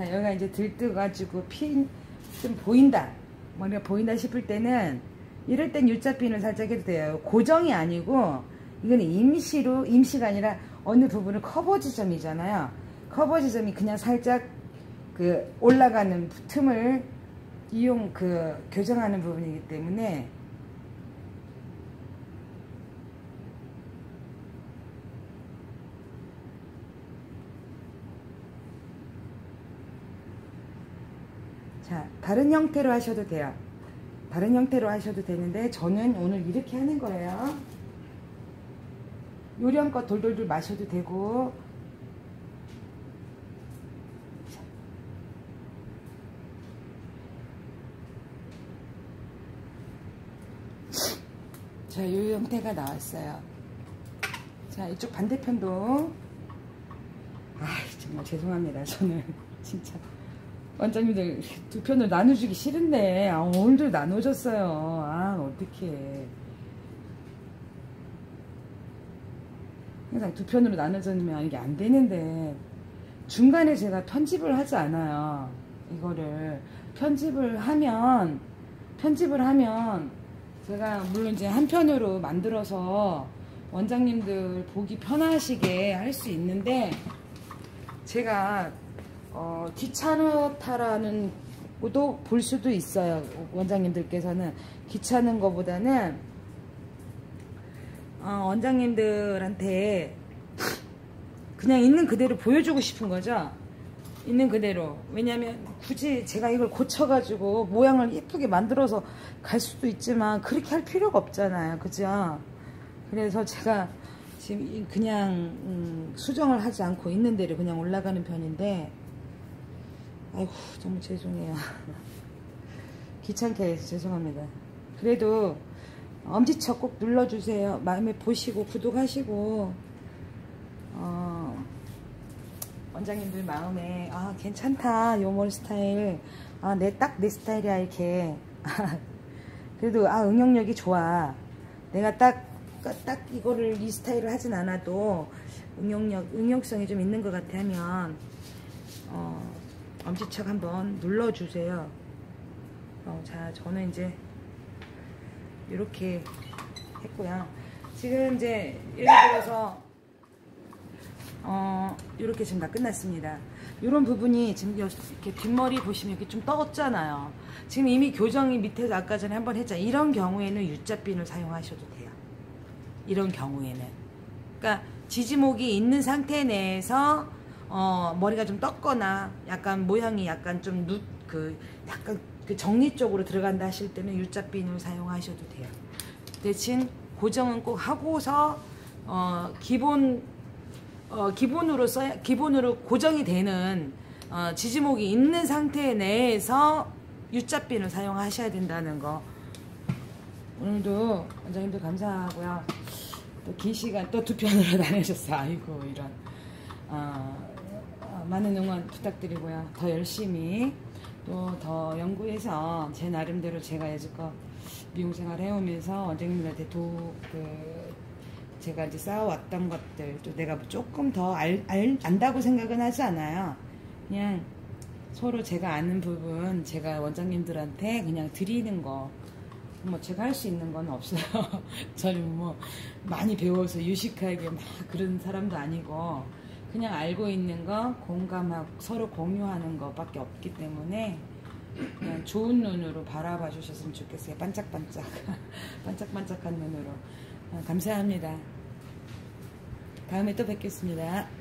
자, 여기가 이제 들뜨가지고 핀 좀 보인다. 머리가 보인다 싶을 때는 이럴 땐 U자핀을 살짝 해도 돼요. 고정이 아니고 이거는 임시로 임시가 아니라 어느 부분을 커버 지점이잖아요. 커버 지점이 그냥 살짝 그 올라가는 틈을 이용 그 교정하는 부분이기 때문에 자, 다른 형태로 하셔도 돼요. 다른 형태로 하셔도 되는데 저는 오늘 이렇게 하는 거예요. 요령껏 돌돌돌 마셔도 되고 자, 요 형태가 나왔어요. 자, 이쪽 반대편도 아, 정말 죄송합니다. 저는 진짜 원장님들 두 편을 나눠주기 싫은데 아, 오늘도 나눠줬어요. 아 어떡해. 항상 두 편으로 나눠주면 이게 안 되는데 중간에 제가 편집을 하지 않아요. 이거를 편집을 하면 편집을 하면 제가 물론 이제 한 편으로 만들어서 원장님들 보기 편하시게 할 수 있는데 제가 어, 귀찮다라는 것도 볼 수도 있어요. 원장님들께서는 귀찮은 것보다는 어, 원장님들한테 그냥 있는 그대로 보여주고 싶은 거죠. 있는 그대로. 왜냐면 굳이 제가 이걸 고쳐가지고 모양을 예쁘게 만들어서 갈 수도 있지만 그렇게 할 필요가 없잖아요. 그죠? 그래서 제가 지금 그냥 음, 수정을 하지 않고 있는 대로 그냥 올라가는 편인데 아이고 정말 죄송해요. 귀찮게 해서 죄송합니다. 그래도 엄지척 꼭 눌러주세요. 마음에 보시고 구독하시고 어, 원장님들 마음에 아 괜찮다 요 머리 스타일. 아 내 딱내 스타일이야 이렇게. 그래도 아 응용력이 좋아. 내가 딱, 딱 이거를 이 스타일을 하진 않아도 응용력, 응용성이 좀 있는 것 같아 하면 어, 엄지척 한번 눌러주세요. 어, 자, 저는 이제 이렇게 했고요. 지금 이제 예를 들어서 어, 이렇게 지금 다 끝났습니다. 이런 부분이 지금 이렇게 뒷머리 보시면 이렇게 좀 떠었잖아요. 지금 이미 교정이 밑에서 아까 전에 한번 했잖아요. 이런 경우에는 U자핀을 사용하셔도 돼요. 이런 경우에는. 그러니까 지지목이 있는 상태 내에서 어, 머리가 좀 떴거나 약간 모양이 약간 좀 누, 그 약간 그 정리 쪽으로 들어간다 하실 때는 U자핀을 사용하셔도 돼요. 대신 고정은 꼭 하고서 어, 기본 어, 기본으로 써 기본으로 고정이 되는 어, 지지목이 있는 상태 내에서 U자핀을 사용하셔야 된다는 거. 오늘도 원장님들 감사하고요. 또 긴 시간 또 두 편으로 다녀셨어. 아이고 이런. 어, 많은 응원 부탁드리고요. 더 열심히 또 더 연구해서 제 나름대로 제가 여지껏 미용 생활 해오면서 원장님들한테 도, 그, 제가 이제 쌓아왔던 것들 또 내가 조금 더 알, 알, 안다고 생각은 하지 않아요. 그냥 서로 제가 아는 부분 제가 원장님들한테 그냥 드리는 거. 뭐 제가 할 수 있는 건 없어요. 저는 뭐 많이 배워서 유식하게 막 그런 사람도 아니고 그냥 알고 있는 거 공감하고 서로 공유하는 것밖에 없기 때문에 그냥 좋은 눈으로 바라봐 주셨으면 좋겠어요. 반짝반짝 반짝반짝한 눈으로 어, 감사합니다. 다음에 또 뵙겠습니다.